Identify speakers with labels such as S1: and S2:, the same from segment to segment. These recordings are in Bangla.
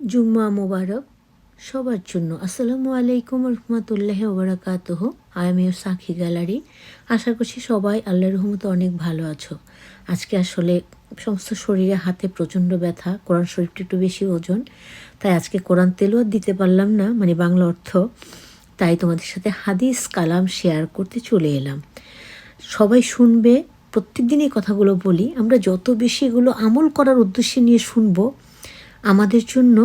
S1: জুম্মা মোবারক সবার জন্য। আসসালামু আলাইকুম রহমতুল্লাহ ওবরাকাতহ আমি সাক্ষী গ্যালারি। আশা করছি সবাই আল্লাহ রহমতে অনেক ভালো আছো। আজকে আসলে সমস্ত শরীরে হাতে প্রচণ্ড ব্যথা, কোরআন শরীফটা একটু বেশি ওজন, তাই আজকে কোরআন তেলও দিতে পারলাম না মানে বাংলা অর্থ। তাই তোমাদের সাথে হাদিস, কালাম শেয়ার করতে চলে এলাম। সবাই শুনবে প্রত্যেক দিন এই কথাগুলো বলি। আমরা যত বেশি এগুলো আমল করার উদ্দেশ্যে নিয়ে শুনব আমাদের জন্য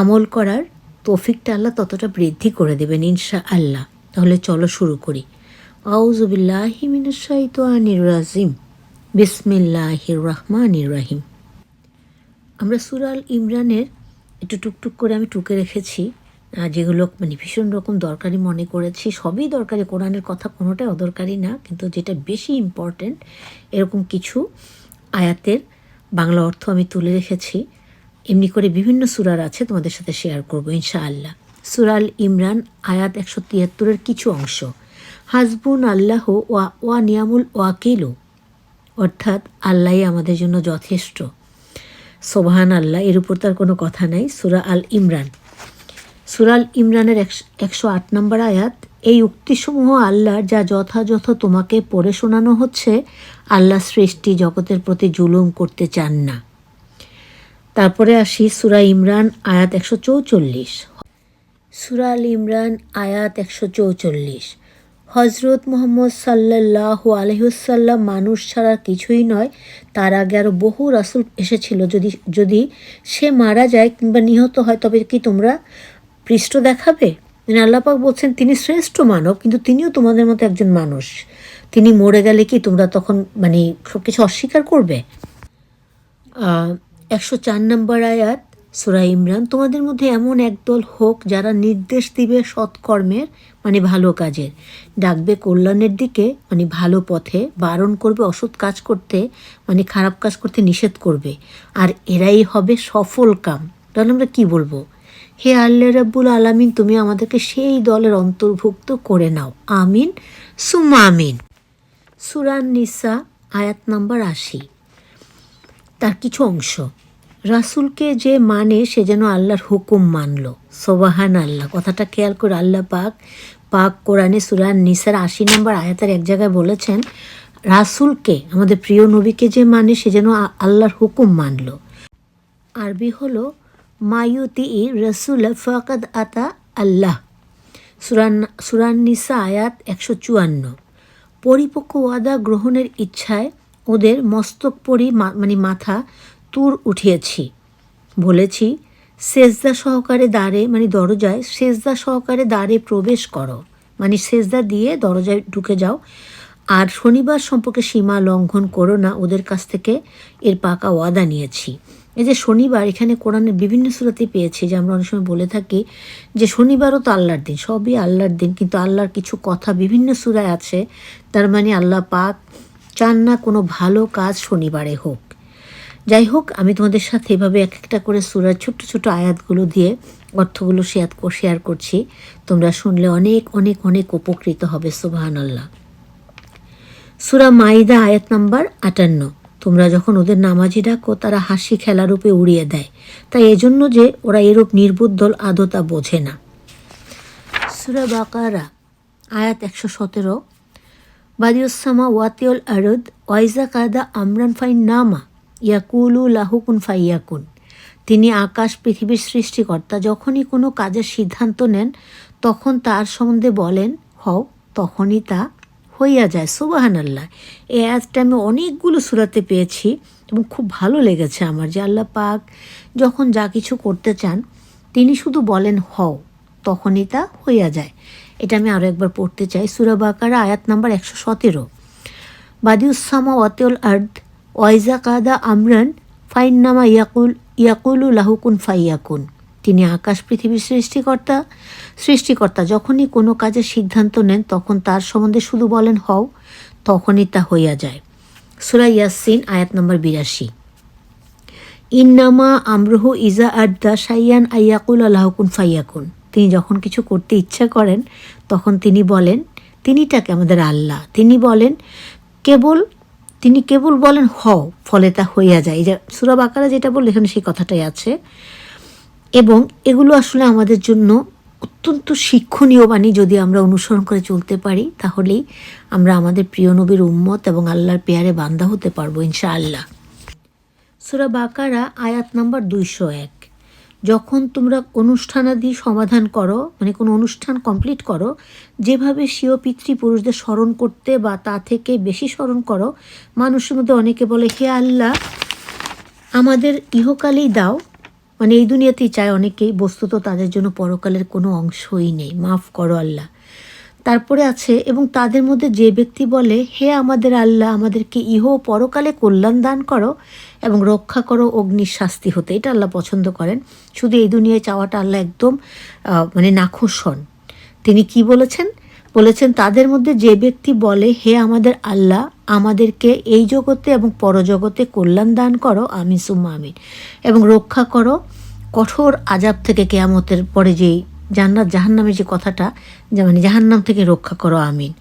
S1: আমল করার তৌফিকটা আল্লাহ ততটা বৃদ্ধি করে দেবেন ইনশা আল্লাহ তাহলে চলো শুরু করি। আউজুবিল্লাহি মিনাশাইতানির রাজিম। বিসমিল্লাহির রহমানির রাহিম। আমরা সুরাল ইমরানের একটু টুকটুক করে আমি টুকে রেখেছি যেগুলো মানে ভীষণ রকম দরকারি মনে করেছি। সবই দরকারি, কোরআনের কথা কোনোটাই অদরকারি না, কিন্তু যেটা বেশি ইম্পর্ট্যান্ট এরকম কিছু আয়াতের বাংলা অর্থ আমি তুলে রেখেছি। এমনি করে বিভিন্ন সুরার আছে তোমাদের সাথে শেয়ার করব, ইনশাআল্লাহ। সুরাল ইমরান, আয়াত একশো তিয়াত্তরের কিছু অংশ। হাসবুন আল্লাহ ওয়া ওয়া নিয়ামুল ওয়াকিলু। অর্থাৎ আল্লাহই আমাদের জন্য যথেষ্ট। সোবাহান আল্লাহ এর উপর তার কোনো কথা নাই, সুরা আল ইমরান। সুরাল ইমরানের একশ- আট নম্বর আয়াত, এই উক্তিসমূহ আল্লাহর যা যথাযথ তোমাকে পড়ে শোনানো হচ্ছে, আল্লাহ সৃষ্টি জগতের প্রতি জুলুম করতে চান না। তারপরে আসি সুরা ইমরান আয়াত একশো চৌচল্লিশ। সুরা আল ইমরান আয়াত একশো চৌচল্লিশ। হজরত মোহাম্মদ সাল্লাহ আলহিউসাল্লাম মানুষ ছাড়া কিছুই নয় তার আগে আরও বহু রাসুল এসেছিল। যদি যদি সে মারা যায় কিংবা নিহত হয় তবে কি তোমরা পৃষ্ঠ দেখাবে? মানে আল্লাপাক বলছেন তিনি শ্রেষ্ঠ মানব কিন্তু তিনিও তোমাদের মতো একজন মানুষ। তিনি মরে গেলে কি তোমরা তখন মানে সব কিছু অস্বীকার করবে? একশো চার নম্বর আয়াত, সুরা ইমরান, তোমাদের মধ্যে এমন একদল হোক যারা নির্দেশ দিবে সৎকর্মের মানে ভালো কাজের। ডাকবে কল্যাণের দিকে মানে ভালো পথে, বারণ করবে অসৎ কাজ করতে মানে খারাপ কাজ করতে নিষেধ করবে। আর এরাই হবে সফল কাম। তাহলে আমরা কী বলব? হে আল্লাহ রাব্বুল আলামিন, তুমি আমাদেরকে সেই দলের অন্তর্ভুক্ত করে নাও। আমিন সুমা আমিন। সুরান নিসা, আয়াত নাম্বার আশি। তার কিছু অংশ। রাসূলকে যে মানে সে যেন আল্লাহর হুকুম মানল। সোবাহান আল্লাহ কথাটা খেয়াল করে আল্লাহ পাক পাক কোরআনে সুরান নিসার আশি নম্বর আয়াতের এক জায়গায় বলেছেন, রাসূলকে, আমাদের প্রিয় নবীকে যে মানে সে যেন আল্লাহর হুকুম মানল। আরবি হলো মায়ুতি ই রসুল ফাকাদ আতা আল্লাহ। সুরান সুরান নিসা আয়াত একশো চুয়ান্ন। পরিপক্ক ওয়াদা গ্রহণের ইচ্ছায় ওদের মস্তক পরি মানে মাথা তুর উঠিয়েছি। বলেছি, সেজদা সহকারে দ্বারে মানে দরজায়, সেজদা সহকারে দ্বারে প্রবেশ করো। মানে সেজদা দিয়ে দরজায় ঢুকে যাও। আর শনিবার সম্পর্কে সীমা লঙ্ঘন করো না, ওদের কাছ থেকে এর পাকা ওয়াদা নিয়েছি। এই যে শনিবার, এখানে কোরআনের বিভিন্ন সুরাতে পেয়েছি, যে আমরা অনেক সময় বলে থাকি যে শনিবারও তো আল্লাহর দিন, সবই আল্লাহর দিন, কিন্তু আল্লাহর কিছু কথা বিভিন্ন সুরায় আছে। তার মানে আল্লাহ পাক চান না কোনো ভালো কাজ শনিবারে হোক। যাই হোক আমি তোমাদের সাথে এভাবে এক একটা করে সুরার ছোট্ট ছোট আয়াতগুলো দিয়ে অর্থগুলো শেয়ার শেয়ার করছি। তোমরা শুনলে অনেক অনেক অনেক উপকৃত হবে সুবাহান আল্লাহ সুরা মাইদা আয়াত নাম্বার আটান্ন। তোমরা যখন ওদের নামাজি ডাকো, তারা হাসি খেলারূপে উড়িয়ে দেয়। তাই এজন্য যে ওরা এরূপ নির্বুদ্ধল আদতা বোঝে না। সুরা বাকারা, আয়াত একশো সতেরো। বাদিউসামা ওয়াতিউল আরদ, ওয়াইজা কাদা আমরান ফাইন নামা। ইয়াকুলু লাহুকুন ফাইয়াকুন। তিনি আকাশ পৃথিবীর সৃষ্টিকর্তা। যখনই কোনো কাজের সিদ্ধান্ত নেন, তখন তার সম্বন্ধে বলেন, হও, তখনই তা হইয়া যায়। সুবাহান আল্লাহ এই আয়াতটা আমি অনেকগুলো সুরাতে পেয়েছি এবং খুব ভালো লেগেছে আমার যে আল্লাহ পাক যখন যা কিছু করতে চান, তিনি শুধু বলেন, হও, তখনই তা হইয়া যায়। এটা আমি আরও একবার পড়তে চাই। সুরা বাকারা, আয়াত নাম্বার একশো সতেরো। বাদিউসামা ওয়াতিউল আর্দ ওয়াইজা কাদা আমরান ফাইন্নামা ইয়াকুল, ইয়াকুলু লাহুকুন ফাইয়াকুন। তিনি আকাশ পৃথিবীর সৃষ্টিকর্তা। সৃষ্টিকর্তা যখনই কোনো কাজের সিদ্ধান্ত নেন, তখন তার সম্বন্ধে শুধু বলেন, হও, তখনই তা হইয়া যায়। সুরা ইয়াসিন আয়াত নম্বর বিরাশি। ইন্নামা আমরুহু ইজা আড্ডা সাইয়ান আইয়াকুল আল্লাহকুন ফাইয়াকুন। তিনি যখন কিছু করতে ইচ্ছা করেন, তখন তিনি বলেন, তিনিটাকে আমাদের আল্লাহ। তিনি বলেন, কেবল তিনি কেবল বলেন, হও, ফলে তা হইয়া যায়। যে সুরা বাকারা যেটা বলল, এখানে সেই কথাটাই আছে। এবং এগুলো আসলে আমাদের জন্য অত্যন্ত শিক্ষণীয় বাণী। যদি আমরা অনুসরণ করে চলতে পারি, তাহলেই আমরা আমাদের প্রিয় নবীর উম্মত এবং আল্লাহর পেয়ারে বান্দা হতে পারব, ইনশাআল্লাহ। সুরা বাকারা আয়াত নাম্বার দুইশো এক। যখন তোমরা অনুষ্ঠানাদি সমাধান করো মানে কোনো অনুষ্ঠান কমপ্লিট করো, যেভাবে স্বীয় পিতৃপুরুষদের স্মরণ করতে বা তা থেকে বেশি স্মরণ করো, মানুষের মধ্যে অনেকে বলে, হে আল্লাহ, আমাদের ইহকালেই দাও। মানে এই দুনিয়াতেই চায় অনেকেই, বস্তুত তাদের জন্য পরকালের কোনো অংশই নেই। মাফ করো আল্লাহ। তারপরে আছে, এবং তাদের মধ্যে যে ব্যক্তি বলে, হে আমাদের আল্লাহ, আমাদেরকে ইহ পরকালে কল্যাণ দান করো এবং রক্ষা করো অগ্নির শাস্তি হতে। এটা আল্লাহ পছন্দ করেন। শুধু এই দুনিয়ায় চাওয়াটা আল্লাহ একদম মানে নাখোশ হন। তিনি কি বলেছেন? বলেছেন, তাদের মধ্যে যে ব্যক্তি বলে, হে আমাদের আল্লাহ, আমাদেরকে এই জগতে এবং পরজগতে কল্যাণ দান করো, আমিন সুম্মা আমিন, এবং রক্ষা করো কঠোর আজাব থেকে কেয়ামতের পরে যেই জান্নাত, জাহান্নামের যে কথাটা, যে মানে জাহান্নাম থেকে রক্ষা করো, আমিন।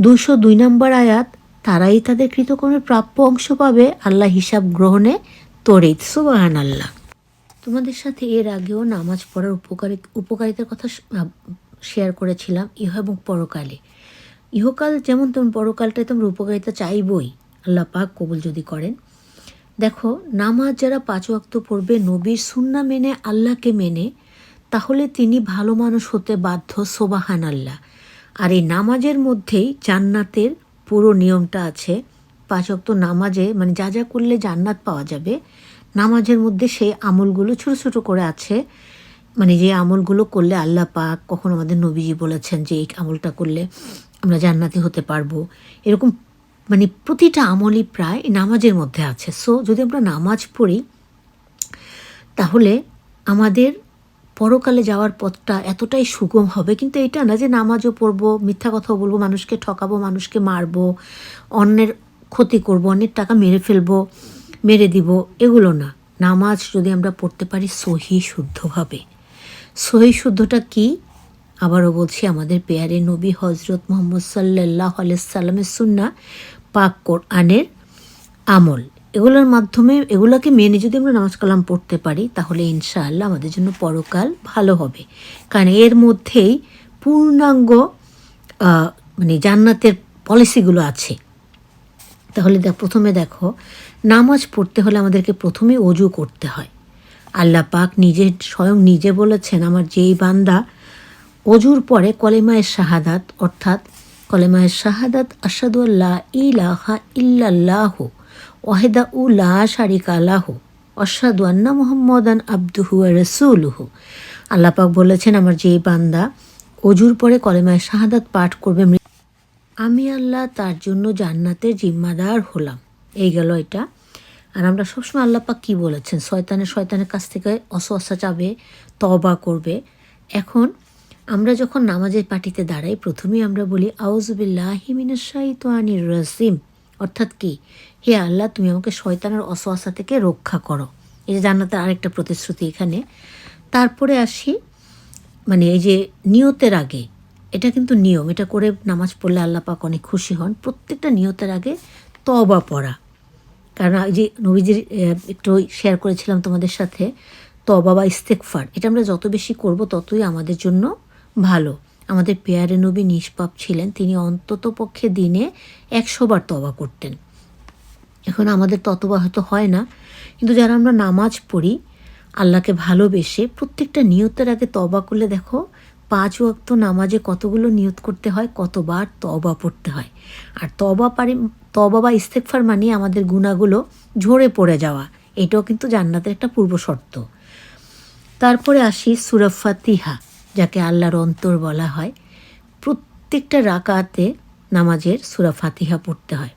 S1: দুইশো দুই নম্বর আয়াত, তারাই তাদের কৃতকর্মের প্রাপ্য অংশ পাবে, আল্লাহ হিসাব গ্রহণে তরিত সুবাহান আল্লাহ তোমাদের সাথে এর আগেও নামাজ পড়ার উপকারী, উপকারিতার কথা শেয়ার করেছিলাম, ইহ এবং পরকালে। ইহকাল যেমন তেমন পরকালটায় তোমরা উপকারিতা চাইবই, আল্লাহ পাক কবুল যদি করেন। দেখো, নামাজ যারা পাঁচ ওয়াক্ত পড়বে, নবীর সুন্না মেনে, আল্লাহকে মেনে তাহলে তিনি ভালো মানুষ হতে বাধ্য সোবাহান আল্লাহ আর এই নামাজের মধ্যেই জান্নাতের পুরো নিয়মটা আছে। পাঁচ ওয়াক্ত নামাজে মানে যা যা করলে জান্নাত পাওয়া যাবে, নামাজের মধ্যে সেই আমলগুলো ছোট ছোট করে আছে। মানে যে আমলগুলো করলে আল্লাহ পাক, কখন আমাদের নবীজি বলেছেন যে, এই আমলটা করলে আমরা জান্নাতি হতে পারব। এরকম মানে প্রতিটা আমলই প্রায় নামাজের মধ্যে আছে। সো যদি আমরা নামাজ পড়ি, তাহলে আমাদের পরকালে যাওয়ার পথটা এতটাই সুগম হবে। কিন্তু এটা না যে নামাজও পড়ব, মিথ্যা কথাও বলব, মানুষকে ঠকাবো, মানুষকে মারবো, অন্যের ক্ষতি করব, অন্যের টাকা মেরে ফেলব, মেরে দিব, এগুলো না। নামাজ যদি আমরা পড়তে পারি সহি শুদ্ধভাবে সহি শুদ্ধটা কি? আবারও বলছি, আমাদের পেয়ারে নবী হজরত মোহাম্মদ সাল্লাহ সাল্লামের সুন্না পাক কোরআনের আমল। এগুলোর মাধ্যমে, এগুলোকে মেনে যদি আমরা নামাজ কালাম পড়তে পারি, তাহলে ইনশাআল্লাহ আমাদের জন্য পরকাল ভালো হবে। কারণ এর মধ্যেই পূর্ণাঙ্গ মানে জান্নাতের পলিসিগুলো আছে। তাহলে দেখ, প্রথমে দেখো, নামাজ পড়তে হলে আমাদেরকে প্রথমে অজু করতে হয়। আল্লাহ পাক নিজে, স্বয়ং নিজে বলেছেন, আমার যেই বান্দা অজুর পরে কলেমায়ের শাহাদাত, অর্থাৎ কলেমায়ের শাহাদাত আসাদু আল্লাহ ইলাহা ইল্লাল্লাহ ওয়াহেদা উ লা শারিকা আলাহ অসাদু আন্না মোহাম্মদান আব্দুহু রসুলহু। আল্লাহ পাক বলেছেন, আমার যেই বান্দা অজুর পরে কলেমায় শাহাদাত পাঠ করবে আমি আল্লাহ তার জন্য জান্নাতের জিম্মাদার হলাম। এই গেল এটা। আর আমরা সবসময় আল্লাহ পাক কী বলেছেন? শয়তানের শয়তানের কাছ থেকে অসহসা চাবে তবা করবে। এখন আমরা যখন নামাজের পাটিতে দাঁড়াই, প্রথমেই আমরা বলি আউজবিল্লাহিমিনাশাইতানির রসিম অর্থাৎ কি? হে আল্লাহ, তুমি আমাকে শয়তানের অসহসা থেকে রক্ষা করো। এই যে জান্নাতের আরেকটা প্রতিশ্রুতি এখানে। তারপরে আসি মানে এই যে নিয়তের আগে, এটা কিন্তু নিয়ম, এটা করে নামাজ পড়লে আল্লাহ পাক অনেক খুশি হন। প্রত্যেকটা নিয়তের আগে তবা পড়া। কারণ এই যে নবীজির একটু শেয়ার করেছিলাম তোমাদের সাথে তবা বা ইস্তেকফার এটা আমরা যত বেশি করব ততই আমাদের জন্য ভালো। আমাদের পেয়ারে নবী নিষ্পাপ ছিলেন, তিনি অন্তত পক্ষে দিনে একশো বার তবা করতেন। এখন আমাদের ততবা হয়তো হয় না। কিন্তু যারা আমরা নামাজ পড়ি, আল্লাহকে ভালোবেসে প্রত্যেকটা নিয়তের আগে তবা করলে দেখো, পাঁচ ওয়াক্ত নামাজে কতগুলো নিয়ত করতে হয়, কতবার তবা পড়তে হয়। আর তবা পারি তবা বা ইস্তেকফার মানে আমাদের গুণাগুলো ঝরে পড়ে যাওয়া। এটাও কিন্তু জান্নাতের একটা পূর্ব শর্ত। তারপরে আসি সুরফাতিহা যাকে আল্লাহর অন্তর বলা হয়। প্রত্যেকটা রাকাতে নামাজের সুরা ফাতিহা পড়তে হয়।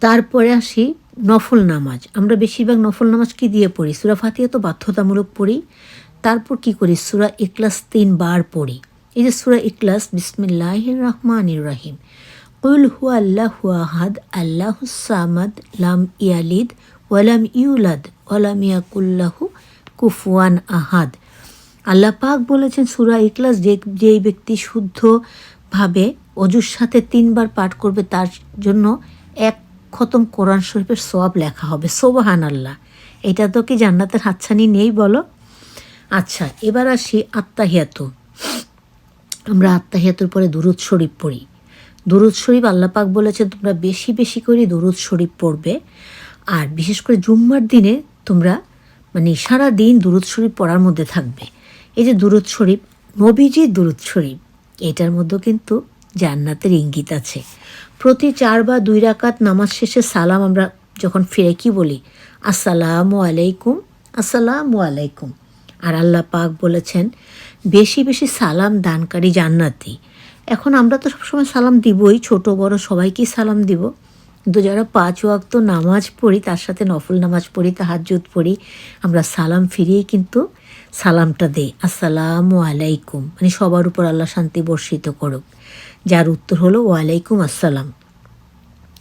S1: তারপরে আসি নফল নামাজ। আমরা বেশিরভাগ নফল নামাজ কি দিয়ে পড়ি? সুরা ফাতিহা তো বাধ্যতামূলক পড়ি। তারপর কি করি? সুরা ইকলাস তিনবার পড়ি। এই যে সুরা ইকলাস বিসমিল্লাহ রহমান রাহিম কুল হু আল্লাহ আহাদ, আল্লাহ সামাদ, লাম ইয়ালিদ ওয়ালাম ইউলাদ ওয়ালাম ইয়াকুল্লাহু কুফুয়ান আহাদ। আল্লাহ পাক বলেছেন, সুরা ইকলাস যে, যেই ব্যক্তি শুদ্ধভাবে অজুর সাথে তিনবার পাঠ করবে, তার জন্য এক খতম কোরআন শরীফের সওয়াব লেখা হবে। সোবাহান আল্লাহ এটা তো কি জান্নাতের হাতছানি নেই বলো? আচ্ছা এবার আসি আত্মাহিয়াতু আমরা আত্মাহিয়াতুর পরে দুরুদ শরীফ পড়ি। দুরুদ শরীফ আল্লাপাক বলেছে, তোমরা বেশি বেশি করে দুরুদ শরীফ পড়বে। আর বিশেষ করে জুম্মার দিনে তোমরা মানে সারা দিন দুরুদ শরীফ পড়ার মধ্যে থাকবে। এই যে দুরুদ শরীফ, নবীজির দুরুদ শরীফ, এটার মধ্যেও কিন্তু জান্নাতের ইঙ্গিত আছে। প্রতি চার বা দুই রাকাত নামাজ শেষে সালাম আমরা যখন ফিরে কি বলি? আসসালামু আলাইকুম আসসালামু আলাইকুম। আর আল্লাহ পাক বলেছেন, বেশি বেশি সালাম দানকারী জান্নাতি। এখন আমরা তো সবসময় সালাম দিবই, ছোট বড় সবাইকেই সালাম দিব। কিন্তু যারা পাঁচ ওয়াক্ত নামাজ পড়ি, তার সাথে নফল নামাজ পড়ি, তাহাজ্জুদ পড়ি, আমরা সালাম ফিরিয়ে কিন্তু সালামটা দেই। আসসালামু আলাইকুম। মানে সবার উপর আল্লাহ শান্তি বর্ষিত করুক। যার উত্তর হলো, ওয়ালাইকুম আসসালাম।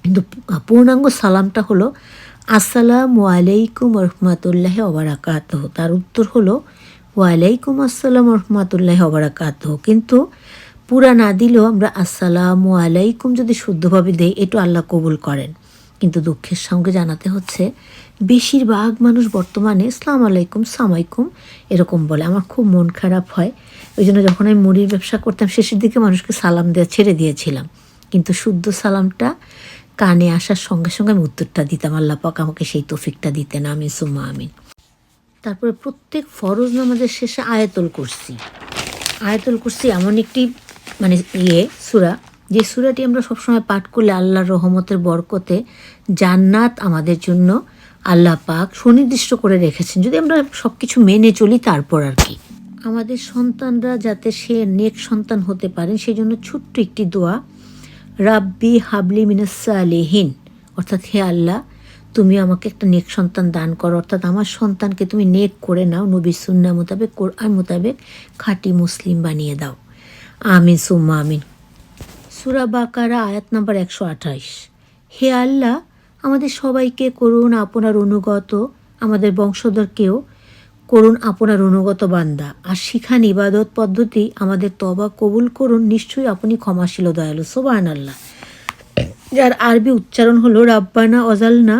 S1: কিন্তু পূর্ণাঙ্গ সালামটা হলো, আসসালাম ওয়ালাইকুম রহমাতুল্লাহ অবরাকাত তার উত্তর হলো, ওয়ালাইকুম আসসালাম রহমাতুল্লাহ অবরাকাত কিন্তু পুরা না দিলেও আমরা আসসালাম ওয়ালাইকুম যদি শুদ্ধভাবে দেই এটু আল্লাহ কবুল করেন। কিন্তু দুঃখের সঙ্গে জানাতে হচ্ছে, বেশিরভাগ মানুষ বর্তমানে ইসলাম আলাইকুম সামাইকুম এরকম বলে। আমার খুব মন খারাপ হয়। ওই জন্য যখন আমি মুড়ির ব্যবসা করতাম, শেষের দিকে মানুষকে সালাম দেওয়া ছেড়ে দিয়েছিলাম। কিন্তু শুদ্ধ সালামটা কানে আসার সঙ্গে সঙ্গে আমি উত্তরটা দিতাম, আল্লাহ পাক আমাকে সেই তফিকটা দিতেন আমি সুম্মা আমিন। তারপরে প্রত্যেক ফরজ নামাজের শেষে আয়াতুল কুরসি। আয়াতুল কুরসি এমন একটি মানে ইয়ে সুরা যে সুরাটি আমরা সবসময় পাঠ করলে আল্লাহর রহমতের বরকতে জান্নাত আমাদের জন্য আল্লাহ পাক সুনির্দিষ্ট করে রেখেছেন। যদি আমরা সব কিছু মেনে চলি তারপর আর কি। আমাদের সন্তানরা যাতে সে নেক সন্তান হতে পারেন সেই জন্য ছোট্ট একটি দোয়া, রাব্বি হাবলি মিনাসা আলিহীন অর্থাৎ, হে আল্লাহ, তুমি আমাকে একটা নেক সন্তান দান করো। অর্থাৎ, আমার সন্তানকে তুমি নেক করে নাও, নবী সুন্না মোতাবেক, কোরআন মোতাবেক খাঁটি মুসলিম বানিয়ে দাও। আমিন, সুম্মা আমিন। সুরা বাকারা আয়াত নাম্বার একশো আঠাইশ হে আল্লাহ, আমাদের সবাইকে করুন আপনার অনুগত, আমাদের বংশধরকেও করুন আপনার অনুগত বান্দা। আর শিখান ইবাদত পদ্ধতি আমাদের তবা কবুল করুন, নিশ্চয়ই আপনি ক্ষমাশীল দয়ালু সোবান আল্লাহ যার আরবি উচ্চারণ হলো, রাব্বানা অজালনা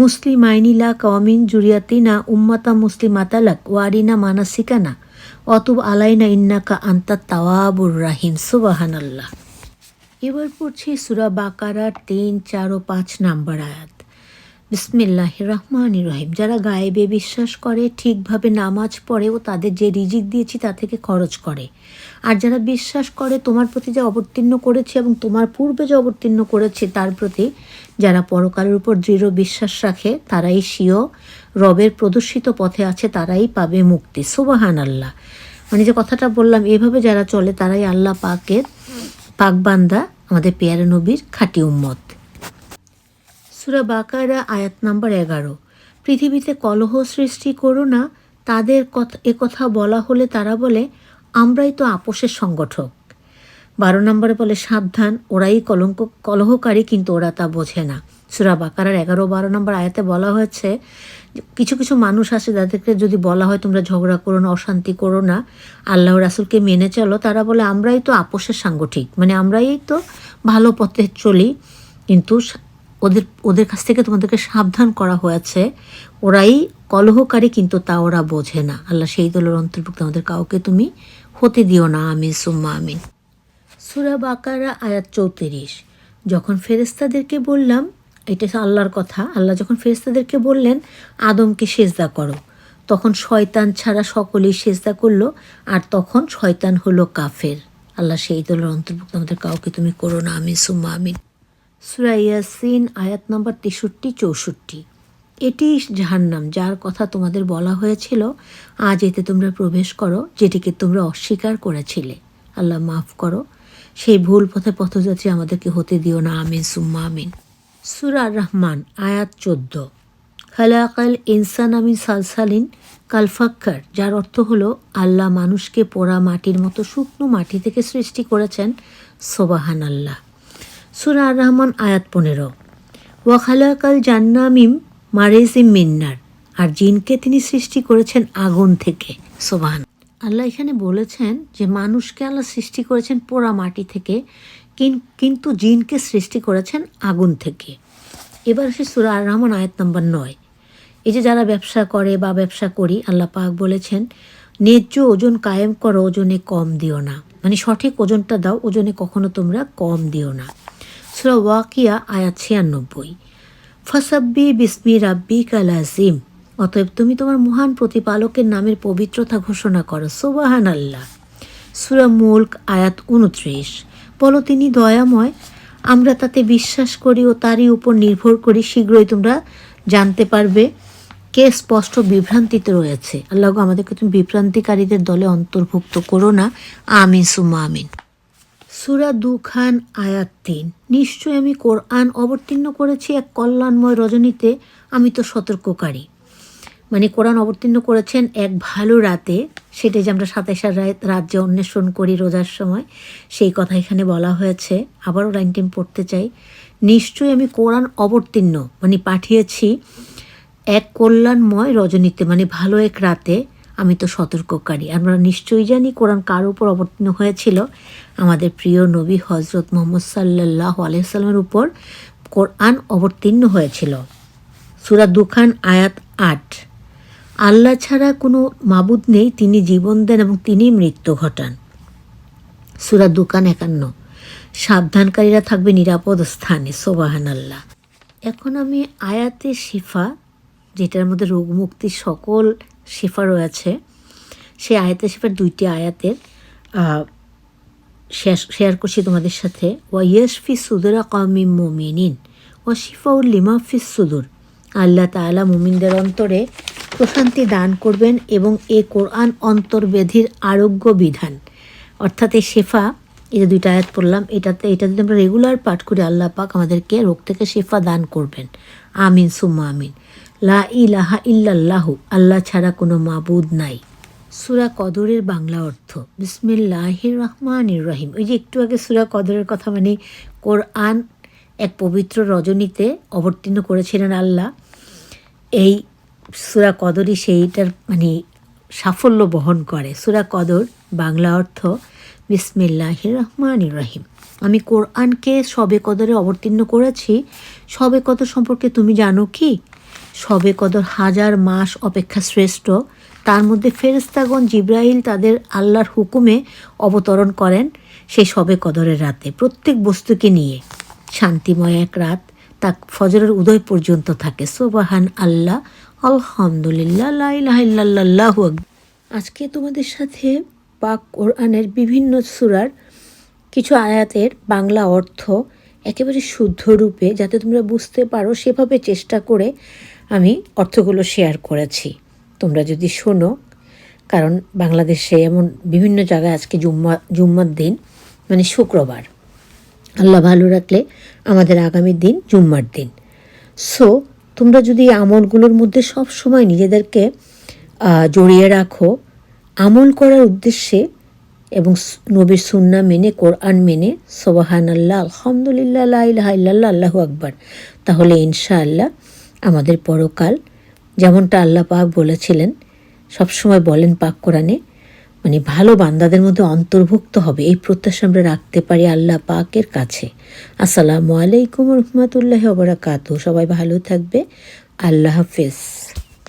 S1: মুসলিম আইনিলা কমিন জুরিয়াতিনা উম্মাতা মুসলিম আতালাক ওয়ারিনা মানাসিকানা অতুব আলাইনা ইন্নাকা আন্তা তাওয়াবুর রাহিম সুবাহান আল্লাহ এবার পড়ছি সুরা বাকারার তিন, চার ও পাঁচ নাম্বার আয়াত। বিসমিল্লাহ রহমান রহিম। যারা গায়েবে বিশ্বাস করে, ঠিকভাবে নামাজ পড়ে ও তাদের যে রিজিক দিয়েছি তা থেকে খরচ করে। আর যারা বিশ্বাস করে, তোমার প্রতি যা অবতীর্ণ করেছে এবং তোমার পূর্বে যে অবতীর্ণ করেছে, তার প্রতি যারা পরকালের উপর দৃঢ় বিশ্বাস রাখে, তারাই স্বীয় রবের প্রদর্শিত পথে আছে, তারাই পাবে মুক্তি। সুবাহান আল্লাহ মানে যে কথাটা বললাম, এভাবে যারা চলে, তারাই আল্লাহ পাকের পাকবান্দা, আমাদের পেয়ারা নবীর খাঁটি উম্মত। সুরা বাকারা, আয়াত নাম্বার এগারো। পৃথিবীতে কলহ সৃষ্টি করো না, তাদের কথা কথা বলা হলে তারা বলে, আমরাই তো আপোষের সংগঠক। বারো নম্বরে বলে, সাবধান, ওরাই কলঙ্ক, কলহকারী, কিন্তু ওরা তা বোঝে না। সুরা বাকারার এগারো বারো নম্বর আয়াতে বলা হয়েছে কিছু কিছু মানুষ আছে যাদেরকে যদি বলা হয় তোমরা ঝগড়া করো না, অশান্তি করো না, আল্লাহ রাসুলকে মেনে চলো, তারা বলে আমরাই তো আপোষের সাংগঠিক মানে আমরাই তো ভালো পথে চলি, কিন্তু ওদের ওদের কাছ থেকে তোমাদেরকে সাবধান করা হয়েছে। ওরাই কলহকারী, কিন্তু তা ওরা বোঝে না। আল্লাহ সেই দলের অন্তর্ভুক্ত, আমাদের কাউকে তুমি হতে দিও না। আমিন, সুম্মা আমিন। সুরা বাকারা আয়াত চৌত্রিশ। যখন ফেরেস্তাদেরকে বললাম এটা আল্লাহর কথা। আল্লাহ যখন ফেরেস্তাদেরকে বললেন, আদমকে সেজদা করো। তখন শয়তান ছাড়া সকলেই সেজদা করল, আর তখন শয়তান হলো কাফের। আল্লাহ সেই দলের অন্তর্ভুক্ত, আমাদের কাউকে তুমি করো না। আমি সুম্মা আমিন। সুরাইয়াসিন আয়াত নম্বর তেষট্টি, চৌষট্টি। এটি জাহান্নাম, যার কথা তোমাদের বলা হয়েছিল, আজ এতে তোমরা প্রবেশ করো, যেটিকে তোমরা অস্বীকার করেছিলে। আল্লাহ মাফ করো। সেই ভুল পথে পথযাত্রী আমাদেরকে হতে দিও না। আমিন, সুম্মা আমিন। সুরা রহমান, আয়াত চোদ্দ। খালাকাল ইনসান আমিন সালসালিন কালফাক্কার, যার অর্থ হলো, আল্লাহ মানুষকে পোড়া মাটির মতো শুকনো মাটি থেকে সৃষ্টি করেছেন সোবাহান আল্লাহ সুরা রহমান, আয়াত পনেরো। ওয়াখালাকাল জান্নামিম মারেজিম মিন্নার, আর জিনকে তিনি সৃষ্টি করেছেন আগুন থেকে, সোবাহান। আল্লাহ এখানে বলেছেন যে, মানুষকে আল্লাহ সৃষ্টি করেছেন পোড়া মাটি থেকে কিন্তু জিনকে সৃষ্টি করেছেন আগুন থেকে। এবার সে সুরা আর রহমান, আয়াত নম্বর নয়। এই যে যারা ব্যবসা করে বা ব্যবসা করি, আল্লাহ পাক বলেছেন, ন্যায্য ওজন কায়েম করো, ওজনে কম দিও না। মানে সঠিক ওজনটা দাও, ওজনে কখনো তোমরা কম দিও না। সুরা ওয়াকিয়া, আয়াত ছিয়ানব্বই। ফসাব্বি বিসমি রাব্বি কালাজিম অতএব তুমি তোমার মহান প্রতিপালকের নামের পবিত্রতা ঘোষণা করো সোবাহান আল্লাহ সুরা মুল্ক, আয়াত উনত্রিশ। বলো তিনি দয়াময়, আমরা তাতে বিশ্বাস করি ও তারই উপর নির্ভর করি, শীঘ্রই তোমরা জানতে পারবে কে স্পষ্ট বিভ্রান্তিতে রয়েছে। আল্লাহ আমাদেরকে তুমি বিভ্রান্তিকারীদের দলে অন্তর্ভুক্ত করো না। আমিন সুমা আমিন। সুরা দুখান, আয়াত তিন। নিশ্চয় আমি কোরআন অবতীর্ণ করেছি এক কল্যাণময় রজনীতে, আমি তো সতর্ককারী। মানে কোরআন অবতীর্ণ করেছেন এক ভালো রাতে সেটা যে আমরা সাতাইশার রাত রাজ্যে অন্বেষণ করি রোজার সময়, সেই কথা এখানে বলা হয়েছে। আবারও লাইনটিম পড়তে চাই। নিশ্চয়ই আমি কোরআন অবতীর্ণ মানে পাঠিয়েছি এক কল্যাণময় রজনীতে মানে ভালো এক রাতে আমি তো সতর্ককারী। আমরা নিশ্চয়ই জানি কোরআন কার উপর অবতীর্ণ হয়েছিল। আমাদের প্রিয় নবী হজরত মোহাম্মদ সাল্লাহ আলহিসাল্লামের উপর কোরআন অবতীর্ণ হয়েছিল। সুরা দুখান আয়াত আট। আল্লাহ ছাড়া কোনো মাবুদ নেই, তিনি জীবন দেন এবং তিনি মৃত্যু ঘটান। সুরা দুকান একান্ন। সাবধানকারীরা থাকবে নিরাপদ স্থানে সোবাহান আল্লাহ এখন আমি আয়াতে শিফা, যেটার মধ্যে রোগ মুক্তির সকল শিফা রয়েছে, সেই আয়াতে শিফার দুইটি আয়াতের শেয়ার করছি তোমাদের সাথে। ওয়া ইয়াসফি সুদরা কমি মুমিনিন ও শিফাউল লিমা ফিস সুদুর। আল্লাহ তাআলা মুমিনদের অন্তরে প্রশান্তি দান করবেন এবং এ কোরআন অন্তর্বেধির আরোগ্য বিধান। অর্থাৎ এ শেফা, এই যে দুইটা আয়াত পড়লাম, এটাতে, এটা যদি আমরা রেগুলার পাঠ করি, আল্লাহ পাক আমাদেরকে রোগ থেকে শেফা দান করবেন। আমিন, সুম্মা আমিন। লা ইলাহা ইল্লাল্লাহু, আল্লাহ ছাড়া কোনো মাবুদ নাই। সুরা কদরের বাংলা অর্থ, বিসমিল্লাহির রহমানির রহিম। ওই যে একটু আগে সুরা কদরের কথা মানে কোরআন এক পবিত্র রজনীতে অবতীর্ণ করেছিলেন আল্লাহ। এই সুরা কদরই সেইটার মানে সাফল্য বহন করে। সুরা কদর বাংলা অর্থ বিসমিল্লাহির রহমান রহিম। আমি কোরআনকে সবে কদরে অবতীর্ণ করেছি। সবে কদর সম্পর্কে তুমি জানো কি? সবে কদর হাজার মাস অপেক্ষা শ্রেষ্ঠ। তার মধ্যে ফেরেস্তাগণ জিব্রাইল তাদের আল্লাহর হুকুমে অবতরণ করেন সেই সবে কদরের রাতে। প্রত্যেক বস্তুকে নিয়ে শান্তিময় এক রাত তা ফজরের উদয় পর্যন্ত থাকে। সোবাহান আল্লাহ, আলহামদুলিল্লাহ লাইলাহ আজকে তোমাদের সাথে পাক কোরআনের বিভিন্ন সুরার কিছু আয়াতের বাংলা অর্থ একেবারে শুদ্ধ রূপে যাতে তোমরা বুঝতে পারো, সেভাবে চেষ্টা করে আমি অর্থগুলো শেয়ার করেছি। তোমরা যদি শোনো, কারণ বাংলাদেশে এমন বিভিন্ন জায়গায় আজকে জুম্মা জুম্মার দিন মানে শুক্রবার। আল্লাহ ভালো রাখলে আমাদের আগামী দিন জুম্মার দিন। সো তোমরা যদি আমলগুলোর মধ্যে সব সময় নিজেদেরকে জড়িয়ে রাখো, আমল করার উদ্দেশ্যে এবং নবীর সুন্না মেনে, কোরআন মেনে সোবাহান আল্লাহ আলহামদুলিল্লাহ আল্লাহ আল্লাহ আকবার, তাহলে ইনশাআল্লাহ আমাদের পরকাল, যেমনটা আল্লাহ পাক বলেছিলেন, সবসময় বলেন পাক কোরআনে মানে ভালো বান্দাদের মধ্যে অন্তর্ভুক্ত হবে, এই প্রত্যাশা আমরা রাখতে পারি আল্লাহ পাকের কাছে। আসসালামু আলাইকুম রহমতুল্লাহ অবরাকাত সবাই ভালো থাকবে। আল্লাহ হাফেজ।